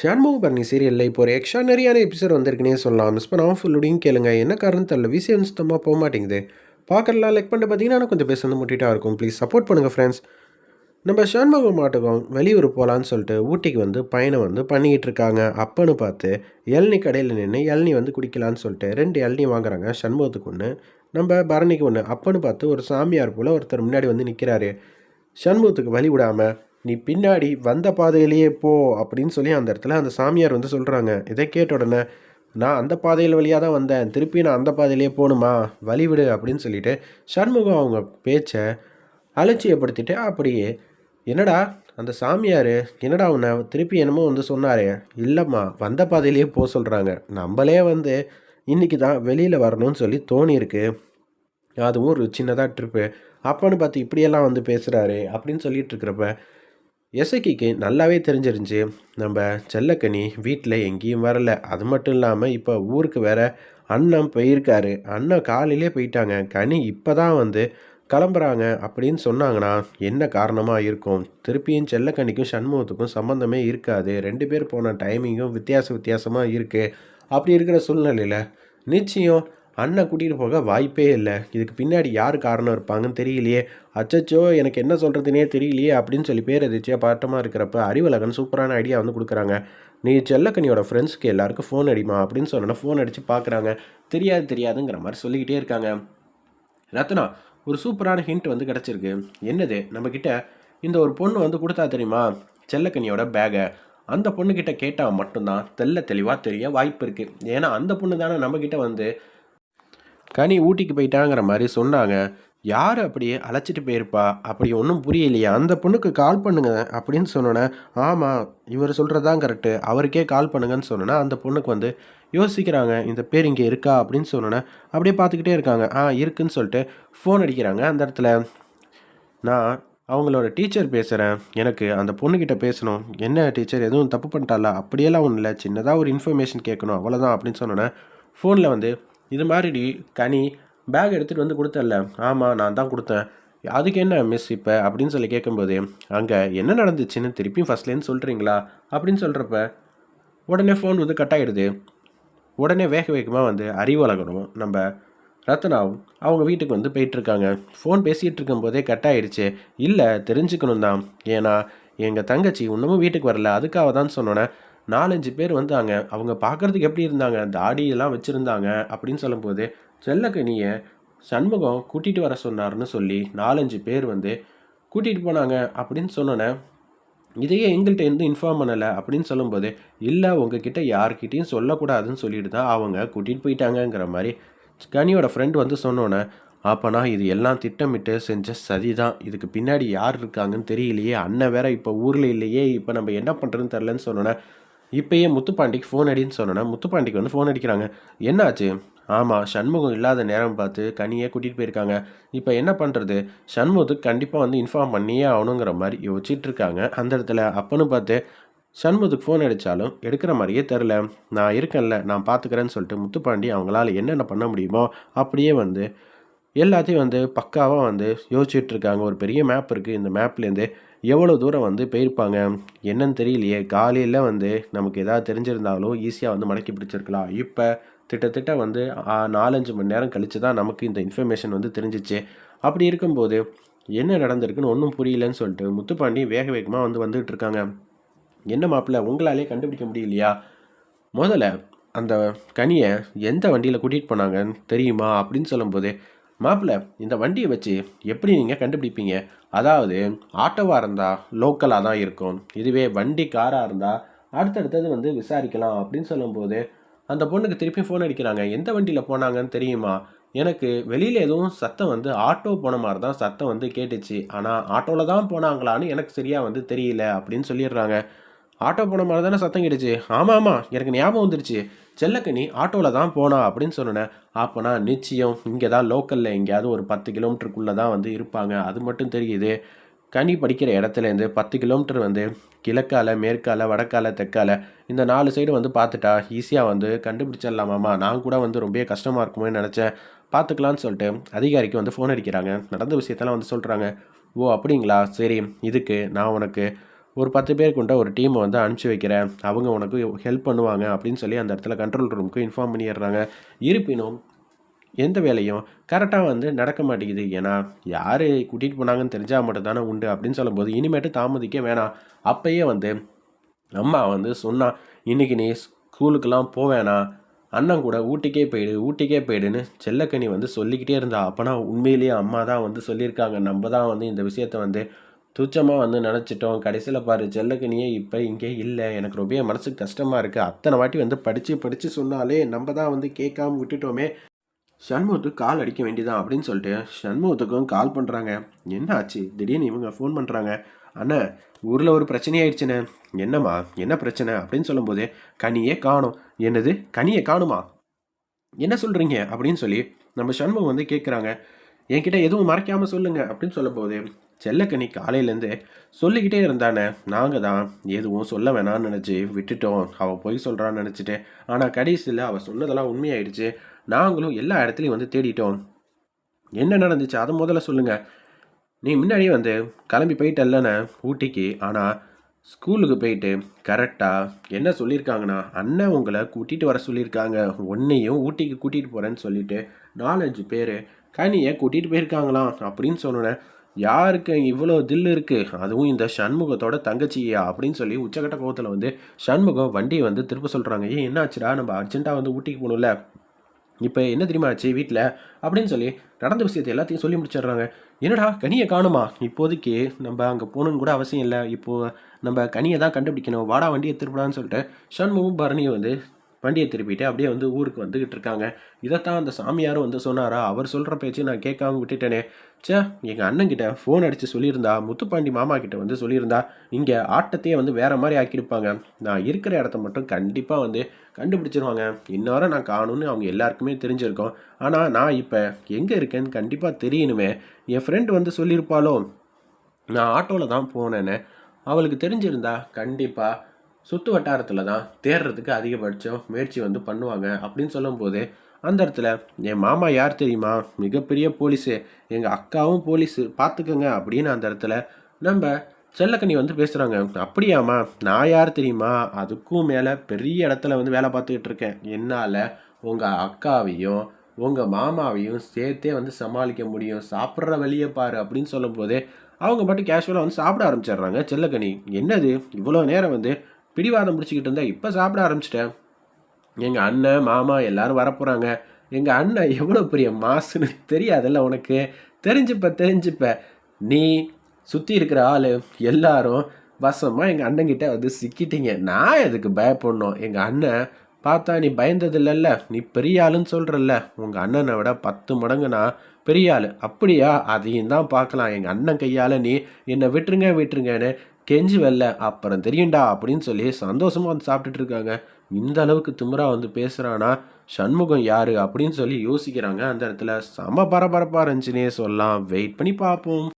ஷண்முகபரணி சீரியலில் இப்போ ஒரு எக்ஸ்ட்ரானரியான எபிசோட் வந்திருக்குனே சொல்லலாம். மிஸ் பண்ணாமல் ஃபுல்லுடையும் கேளுங்க. என்ன காரணம் தெரியல. விஷயம் சுத்தமாக போக மாட்டேங்குது. பார்க்கலாம் லைக் பண்ணிட்டு பார்த்தீங்கன்னா கொஞ்சம் பேச வந்து முட்டிட்டா இருக்கும். ப்ளீஸ் சப்போர்ட் பண்ணுங்கள் ஃப்ரெண்ட்ஸ் நம்ம ஷண்முக மாட்டுக்கும் வெளியூர் போகலான்னு சொல்லிட்டு ஊட்டிக்கு வந்து பயணம் வந்து பண்ணிக்கிட்டு இருக்காங்க. அப்பன்னு பார்த்து இளநி கடையில் நின்று இளநி வந்து குடிக்கலான்னு சொல்லிட்டு ரெண்டு இளநி வாங்குறாங்க. சண்முகத்துக்கு ஒன்று நம்ம பரணிக்கு ஒன்று அப்பன்னு பார்த்து ஒரு சாமியார் போல் ஒருத்தர் முன்னாடி வந்து நிற்கிறாரு சண்முகத்துக்கு வழி விடாமல் நீ பின்னாடி வந்த பாதையிலேயே போ அப்படின்னு சொல்லி அந்த இடத்துல அந்த சாமியார் வந்து சொல்கிறாங்க இதை கேட்ட உடனே நான் அந்த பாதையில் வழியாக தான் வந்தேன். திருப்பி நான் அந்த பாதையிலேயே போகணுமா? வழி விடு அப்படின்னு சொல்லிட்டு சண்முகம் அவங்க பேச்சை அலட்சியப்படுத்திட்டு அப்படியே என்னடா அந்த சாமியார் என்னடா உன்னை திருப்பி என்னமோ வந்து சொன்னாரே. இல்லைம்மா வந்த பாதையிலேயே போக சொல்கிறாங்க நம்மளே வந்து இன்றைக்கி தான் வெளியில் வரணும்னு சொல்லி தோணியிருக்கு. அதுவும் ஒரு சின்னதாக ட்ரிப்பு அப்போன்னு பார்த்து இப்படியெல்லாம் வந்து பேசுகிறாரு அப்படின்னு சொல்லிட்டு இருக்கிறப்ப எசக்கிக்கு நல்லாவே தெரிஞ்சிருந்துச்சு. நம்ம செல்லக்கனி வீட்டில் எங்கேயும் வரல. அது மட்டும் இல்லாமல் இப்போ ஊருக்கு வேற அண்ணன் போயிருக்காரு. அண்ணன் காலையிலே போயிட்டாங்க. கனி இப்போ தான் வந்து கிளம்புறாங்க அப்படின்னு சொன்னாங்கன்னா என்ன காரணமாக இருக்கும்? திருப்பியும் செல்லக்கனிக்கும் சண்முகத்துக்கும் சம்மந்தமே இருக்காது. ரெண்டு பேர் போன டைமிங்கும் வித்தியாச வித்தியாசமாக இருக்குது அப்படி இருக்கிற சூழ்நிலையில் நிச்சயம் அண்ணன் கூட்டிகிட்டு போக வாய்ப்பே இல்லை. இதுக்கு பின்னாடி யார் காரணம் இருப்பாங்கன்னு தெரியலையே. அச்சச்சோ எனக்கு என்ன சொல்கிறதுனே தெரியலையே அப்படின்னு சொல்லி பேர் எதிர்ச்சியாக பாட்டமாக இருக்கிறப்ப அறிவலகன் சூப்பரான ஐடியா வந்து கொடுக்குறாங்க. நீ செல்லக்கனியோட ஃப்ரெண்ட்ஸ்க்கு எல்லாருக்கும் ஃபோன் அடிமா அப்படின்னு சொன்னோன்னா ஃபோன் அடித்து பார்க்குறாங்க தெரியாது தெரியாதுங்கிற மாதிரி சொல்லிக்கிட்டே இருக்காங்க. ரத்னா ஒரு சூப்பரான ஹிண்ட் வந்து கிடச்சிருக்கு. என்னது? நம்மக்கிட்ட இந்த ஒரு பொண்ணு வந்து கொடுத்தா தெரியுமா? செல்லக்கனியோட பேகை அந்த பொண்ணுக்கிட்ட கேட்டால் மட்டும்தான் தெல்ல தெளிவாக தெரிய வாய்ப்பு இருக்குது ஏன்னா அந்த பொண்ணு தானே நம்மக்கிட்ட வந்து கனி ஊட்டிக்கு போயிட்டாங்கிற மாதிரி சொன்னாங்க. யார் அப்படியே அழைச்சிட்டு போயிருப்பா? அப்படி ஒன்றும் புரியலையா. அந்த பொண்ணுக்கு கால் பண்ணுங்க அப்படின்னு சொன்னோன்னே ஆமாம் இவர் சொல்கிறதான் கரெக்டு அவருக்கே கால் பண்ணுங்கன்னு சொன்னோன்னா அந்த பொண்ணுக்கு வந்து யோசிக்கிறாங்க. இந்த பேர் இங்கே இருக்கா? அப்படின்னு சொன்னோன்னே அப்படியே பார்த்துக்கிட்டே இருக்காங்க. ஆ இருக்குன்னு சொல்லிட்டு ஃபோன் அடிக்கிறாங்க. அந்த இடத்துல நான் அவங்களோட டீச்சர் பேசுகிறேன் எனக்கு அந்த பொண்ணுக்கிட்ட பேசணும். என்ன டீச்சர்? எதுவும் தப்பு பண்ணிட்டாலா அப்படியெல்லாம் ஒன்றும் இல்லை. சின்னதாக ஒரு இன்ஃபர்மேஷன் கேட்கணும். அவ்வளோதான் அப்படின்னு சொன்னோன்னே ஃபோனில் வந்து இது மாதிரி கனி பேக் எடுத்துகிட்டு வந்து கொடுத்தல ஆமாம் நான் தான் கொடுத்தேன். அதுக்கு என்ன மிஸ் இப்போ? அப்படின்னு சொல்லி கேட்கும்போது அங்கே என்ன நடந்துச்சுன்னு திருப்பியும் ஃபஸ்ட்லேருந்து சொல்கிறீங்களா அப்படின்னு சொல்கிறப்ப உடனே ஃபோன் வந்து கட் ஆகிடுது உடனே வேக வேகமாக வந்து அறிவழகணும் நம்ம ரத்னாவும் அவங்க வீட்டுக்கு வந்து போயிட்டுருக்காங்க. ஃபோன் பேசிகிட்டு இருக்கும்போதே கட் ஆகிடுச்சு இல்லை தெரிஞ்சுக்கணும் தான் ஏன்னா எங்கள் தங்கச்சி இன்னமும் வீட்டுக்கு வரல. அதுக்காக தான் சொன்னோன்னே நாலஞ்சு பேர் வந்தாங்க. அவங்க பார்க்குறதுக்கு எப்படி இருந்தாங்க? தாடியெல்லாம் வச்சுருந்தாங்க அப்படின்னு சொல்லும்போது செல்லக்கனியை சண்முகம் கூட்டிகிட்டு வர சொன்னார்னு சொல்லி நாலஞ்சு பேர் வந்து கூட்டிகிட்டு போனாங்க அப்படின்னு சொன்னோன்னே இதையே எங்கள்கிட்ட இருந்து இன்ஃபார்ம் பண்ணலை அப்படின்னு சொல்லும்போது இல்லை உங்ககிட்ட யார்கிட்டையும் சொல்லக்கூடாதுன்னு சொல்லிட்டு தான் அவங்க கூட்டிகிட்டு போயிட்டாங்கங்கிற மாதிரி கனியோட ஃப்ரெண்ட் வந்து சொன்னோன்னே அப்போனா இது எல்லாம் திட்டமிட்டு செஞ்ச சதி தான் இதுக்கு பின்னாடி யார் இருக்காங்கன்னு தெரியலையே. அண்ணன் வேற இப்போ ஊரில் இல்லையே. இப்போ நம்ம என்ன பண்ணுறதுன்னு தெரிலன்னு சொன்னோன்னே இப்போயே முத்துப்பாண்டிக்கு ஃபோன் அடின்னு சொன்னோன்னா முத்துப்பாண்டிக்கு வந்து ஃபோன் அடிக்கிறாங்க. என்னாச்சு? ஆமாம் சண்முகம் இல்லாத நேரம் பார்த்து கனியே கூட்டிகிட்டு போயிருக்காங்க. இப்போ என்ன பண்ணுறது சண்முகத்துக்கு கண்டிப்பாக வந்து இன்ஃபார்ம் பண்ணியே ஆகணுங்கிற மாதிரி யோசிச்சுட்டு இருக்காங்க. அந்த இடத்துல அப்போன்னு பார்த்து சண்முகத்துக்கு ஃபோன் அடித்தாலும் எடுக்கிற மாதிரியே தெரில நான் இருக்கேன்ல நான் பார்த்துக்கிறேன்னு சொல்லிட்டு முத்துப்பாண்டி அவங்களால என்னென்ன பண்ண முடியுமோ அப்படியே வந்து எல்லாத்தையும் வந்து பக்காவாக வந்து யோசிச்சுட்டு இருக்காங்க ஒரு பெரிய மேப் இருக்குது இந்த மேப்லேருந்து எவ்வளோ தூரம் வந்து போயிருப்பாங்க? என்னன்னு தெரியலையே. காலையில் வந்து நமக்கு எதாவது தெரிஞ்சிருந்தாலும் ஈஸியாக வந்து மடக்கி பிடிச்சிருக்கலாம். இப்போ திட்டத்திட்ட வந்து நாலஞ்சு மணி நேரம் கழித்து தான் நமக்கு இந்த இன்ஃபர்மேஷன் வந்து தெரிஞ்சிச்சு. அப்படி இருக்கும்போது என்ன நடந்திருக்குன்னு ஒன்றும் புரியலன்னு சொல்லிட்டு முத்துப்பாண்டி வேக வேகமாக வந்து வந்துகிட்டு இருக்காங்க என்ன மாப்பிள்ள உங்களாலே கண்டுபிடிக்க முடியலையா? முதல்ல அந்த கனியை எந்த வண்டியில் கூட்டிகிட்டு போனாங்கன்னு தெரியுமா? அப்படின்னு சொல்லும்போது மாப்பிள்ள இந்த வண்டியை வச்சு எப்படி நீங்கள் கண்டுபிடிப்பீங்க? அதாவது ஆட்டோவாக இருந்தால் லோக்கலாக தான் இருக்கும். இதுவே வண்டி காராக இருந்தால் அடுத்தடுத்தது வந்து விசாரிக்கலாம் அப்படின்னு சொல்லும்போது அந்த பொண்ணுக்கு திருப்பி ஃபோன் அடிக்கிறாங்க. எந்த வண்டியில் போனாங்கன்னு தெரியுமா? எனக்கு வெளியில் எதுவும் சத்தம் வந்து ஆட்டோ போன மாதிரி தான் சத்தம் வந்து கேட்டுச்சு. ஆனால் ஆட்டோவில் தான் போனாங்களான்னு எனக்கு சரியாக வந்து தெரியல அப்படின்னு சொல்லிடுறாங்க. ஆட்டோ போன மாதிரி தானே சத்தம் கிடச்சி ஆமாம் ஆமாம் எனக்கு ஞாபகம் வந்துருச்சு. செல்லக்கனி ஆட்டோவில் தான் போனா அப்படின்னு சொன்னேன் அப்போனா நிச்சயம் இங்கே தான் லோக்கலில் எங்கேயாவது ஒரு பத்து கிலோமீட்டருக்குள்ளே தான் வந்து இருப்பாங்க. அது மட்டும் தெரியுது. கனி படிக்கிற இடத்துலேருந்து பத்து கிலோமீட்டர் வந்து கிழக்கால மேற்கால வடக்கால தெற்கால இந்த நாலு சைடு வந்து பார்த்துட்டா ஈஸியாக வந்து கண்டுபிடிச்சிடலாமாம்மா? நான் கூட வந்து ரொம்ப கஷ்டமாக இருக்குமே நினச்சேன். பார்த்துக்கலான்னு சொல்லிட்டு அதிகாரிக்கு வந்து ஃபோன் அடிக்கிறாங்க. நடந்த விஷயத்தெல்லாம் வந்து சொல்கிறாங்க ஓ அப்படிங்களா? சரி இதுக்கு நான் உனக்கு ஒரு பத்து பேர் கொண்ட ஒரு டீமை வந்து அனுப்பிச்சி வைக்கிறேன். அவங்க உனக்கு ஹெல்ப் பண்ணுவாங்க அப்படின்னு சொல்லி அந்த இடத்துல கண்ட்ரோல் ரூமுக்கு இன்ஃபார்ம் பண்ணிடுறாங்க. இருப்பினும் எந்த வேலையும் கரெக்டாக வந்து நடக்க மாட்டேங்குது. ஏன்னா யார் கூட்டிகிட்டு போனாங்கன்னு தெரிஞ்சால் மட்டும் தானே உண்டு அப்படின்னு சொல்லும்போது இனிமேட்டு தாமதிக்க வேணாம். அப்பயே வந்து அம்மா வந்து சொன்னான் இன்னைக்கு நீ ஸ்கூலுக்கெல்லாம் போவேணா அண்ணன் கூட ஊட்டிக்கே போயிடு ஊட்டிக்கே போயிடுன்னு செல்லக்கனி வந்து சொல்லிக்கிட்டே இருந்தா. அப்போனா உண்மையிலேயே அம்மா தான் வந்து சொல்லியிருக்காங்க. நம்ம தான் வந்து இந்த விஷயத்த வந்து துச்சமாக வந்து நினச்சிட்டோம். கடைசியில் பாரு செல்லக்கனியே இப்போ இங்கே இல்லை. எனக்கு ரொம்ப மனசுக்கு கஷ்டமாக இருக்குது அத்தனை வாட்டி வந்து படித்து படித்து சொன்னாலே நம்ம தான் வந்து கேட்காம விட்டுட்டோமே. சண்முகத்துக்கு கால் அடிக்க வேண்டியதான் அப்படின்னு சொல்லிட்டு சண்முகத்துக்கும் கால் பண்ணுறாங்க என்ன ஆச்சு திடீர்னு இவங்க ஃபோன் பண்ணுறாங்க அண்ணா ஊரில் ஒரு பிரச்சனை ஆயிடுச்சுண்ணே. என்னம்மா? என்ன பிரச்சனை? அப்படின்னு சொல்லும்போது கனியே காணும். என்னது? கனியை காணுமா? என்ன சொல்கிறீங்க அப்படின்னு சொல்லி நம்ம சண்முகம் வந்து கேட்குறாங்க என்கிட்ட எதுவும் மறைக்காமல் சொல்லுங்கள் அப்படின்னு சொல்லும்போது செல்லக்கனி காலையிலேருந்து சொல்லிக்கிட்டே இருந்தானே. நாங்கள் தான் எதுவும் சொல்ல வேணாம்னு நினச்சி விட்டுட்டோம். அவள் பொய் சொல்கிறான்னு நினச்சிட்டு ஆனால் கடைசியில் அவள் சொன்னதெல்லாம் உண்மையாயிடுச்சு. நாங்களும் எல்லா இடத்துலையும் வந்து தேடிட்டோம். என்ன நடந்துச்சு? அதை முதல்ல சொல்லுங்கள் நீ முன்னாடியே வந்து கிளம்பி போயிட்டல்லண்ணே ஊட்டிக்கு. ஆனால் ஸ்கூலுக்கு போயிட்டு கரெக்டாக என்ன சொல்லியிருக்காங்கன்னா அண்ணன் உங்களை கூட்டிகிட்டு வர சொல்லியிருக்காங்க. ஒன்றையும் ஊட்டிக்கு கூட்டிகிட்டு போகிறேன்னு சொல்லிட்டு நாலஞ்சு பேர் கனியை கூட்டிகிட்டு போயிருக்காங்களாம் அப்படின்னு சொன்னோன்னே யாருக்கு இவ்வளோ தில் இருக்குது அதுவும் இந்த சண்முகத்தோட தங்கச்சியா? அப்படின்னு சொல்லி உச்சக்கட்ட கோவத்தில் வந்து சண்முகம் வண்டியை வந்து திருப்ப சொல்கிறாங்க ஏன் என்னாச்சுடா? நம்ம அர்ஜென்ட்டாக வந்து ஊட்டிக்கு போகணும்ல. இப்போ என்ன தெரியுமா ஆச்சு வீட்டில் அப்படின்னு சொல்லி நடந்த விஷயத்தை எல்லாத்தையும் சொல்லி முடிச்சிடுறாங்க. என்னடா கனியை காணுமா? இப்போதைக்கு நம்ம அங்கே போகணுன்னு கூட அவசியம் இல்லை. இப்போது நம்ம கனியை தான் கண்டுபிடிக்கணும். வாடா வண்டியை திருப்படான்னு சொல்லிட்டு சண்முகம் பரணியை வந்து வண்டியை திருப்பிட்டு அப்படியே வந்து ஊருக்கு வந்துக்கிட்டு இருக்காங்க. இதைத்தான் அந்த சாமியாரும் வந்து சொன்னாரா? அவர் சொல்கிற பேச்சு நான் கேட்காம விட்டுட்டேனே. சே எங்கள் அண்ணன்கிட்ட ஃபோன் அடித்து சொல்லியிருந்தா முத்துப்பாண்டி மாமா கிட்ட வந்து சொல்லியிருந்தா இங்கே ஆட்டத்தையே வந்து வேறு மாதிரி ஆக்கியிருப்பாங்க. நான் இருக்கிற இடத்த மட்டும் கண்டிப்பாக வந்து கண்டுபிடிச்சிருவாங்க. இன்னொரு நான் காணும்னு அவங்க எல்லாருக்குமே தெரிஞ்சிருக்கோம். ஆனால் நான் இப்போ எங்கே இருக்கேன்னு கண்டிப்பாக தெரியணுமே. என் ஃப்ரெண்டு வந்து சொல்லியிருப்பாளோ? நான் ஆட்டோவில் தான் போனேன்னு அவளுக்கு தெரிஞ்சிருந்தா கண்டிப்பாக சுற்று வட்டாரத்தில் தான் தேடுறதுக்கு அதிகபட்சம் முயற்சி வந்து பண்ணுவாங்க அப்படின்னு சொல்லும்போது அந்த இடத்துல என் மாமா யார் தெரியுமா? மிகப்பெரிய போலீஸு. எங்கள் அக்காவும் போலீஸு. பார்த்துக்கோங்க அப்படின்னு அந்த இடத்துல நம்ம செல்லக்கண்ணி வந்து பேசுகிறாங்க அப்படியாம்மா நான் யார் தெரியுமா? அதுக்கும் மேலே பெரிய இடத்துல வந்து வேலை பார்த்துக்கிட்டு இருக்கேன். என்னால் உங்கள் அக்காவையும் உங்கள் மாமாவையும் சேர்த்தே வந்து சமாளிக்க முடியும். சாப்பிட்ற வழியை பாரு. அப்படின்னு சொல்லும்போது அவங்க மட்டும் கேஷுவலாக வந்து சாப்பிட ஆரம்பிச்சிடுறாங்க செல்லக்கனி என்னது? இவ்வளோ நேரம் வந்து பிடிவாதம் பிடிச்சிக்கிட்டு இருந்தால் இப்போ சாப்பிட ஆரம்பிச்சிட்டேன். எங்கள் அண்ணன் மாமா எல்லாரும் வரப்போகிறாங்க எங்கள் அண்ணன் எவ்வளோ பெரிய மாசுன்னு தெரியாதுல்ல உனக்கு? தெரிஞ்சுப்ப தெரிஞ்சுப்ப. நீ சுற்றி இருக்கிற ஆள் எல்லாரும் வசமாக எங்கள் அண்ணங்கிட்ட வந்து சிக்கிட்டீங்க. நான் எதுக்கு பயப்படணும்? எங்கள் அண்ணன் பார்த்தா நீ பயந்தது இல்லைல்ல நீ பெரிய ஆளுன்னு சொல்கிறல்ல உங்கள் அண்ணனை விட பத்து மடங்கு நான் பெரிய ஆள். அப்படியா? அதையும் தான் பார்க்கலாம். எங்கள் அண்ணன் கையால் நீ என்னை விட்டுருங்க விட்டுருங்கன்னு கெஞ்சி வெல்ல. அப்புறம் தெரியும்டா அப்படின்னு சொல்லி சந்தோஷமாக வந்து சாப்பிட்டுட்டு இருக்காங்க. இந்த அளவுக்கு திமுறா வந்து பேசுகிறானா சண்முகம் யாரு? அப்படின்னு சொல்லி யோசிக்கிறாங்க. அந்த இடத்துல செம பரபரப்பாக இருந்துச்சுன்னே சொல்லலாம். வெயிட் பண்ணி பார்ப்போம்.